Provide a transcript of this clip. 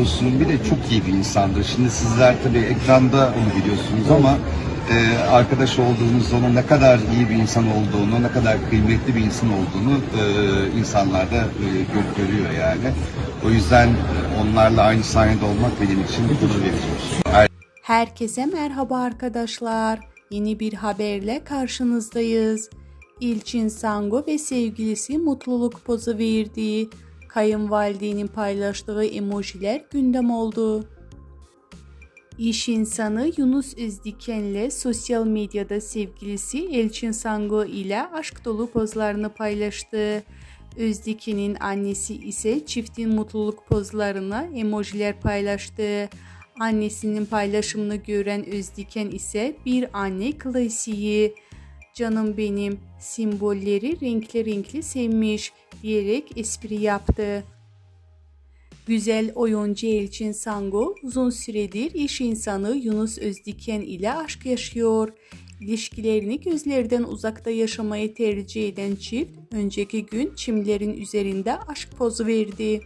olsun bir de çok iyi bir insandır. Şimdi sizler tabii ekranda onu biliyorsunuz ama e, arkadaş olduğunuz onun ne kadar iyi bir insan olduğunu, ne kadar kıymetli bir insan olduğunu e, insanlar da e, gör- görüyor yani. O yüzden e, onlarla aynı sahnede olmak benim için gurur verici. Herkese merhaba arkadaşlar. Yeni bir haberle karşınızdayız. İlçin Sango ve sevgilisi mutluluk pozu verdi. Kayınvalidenin paylaştığı emojiler gündem oldu. İş insanı Yunus Özdiken'le sosyal medyada sevgilisi Elçin Sango ile aşk dolu pozlarını paylaştı. Özdiken'in annesi ise çiftin mutluluk pozlarına emojiler paylaştı. Annesinin paylaşımını gören Özdiken ise bir anne klasiği. Canım benim simbolleri renkli renkli sevmiş diyerek espri yaptı. Güzel oyuncu Elçin Sango uzun süredir iş insanı Yunus Özdiken ile aşk yaşıyor. İlişkilerini gözlerden uzakta yaşamayı tercih eden çift önceki gün çimlerin üzerinde aşk pozu verdi.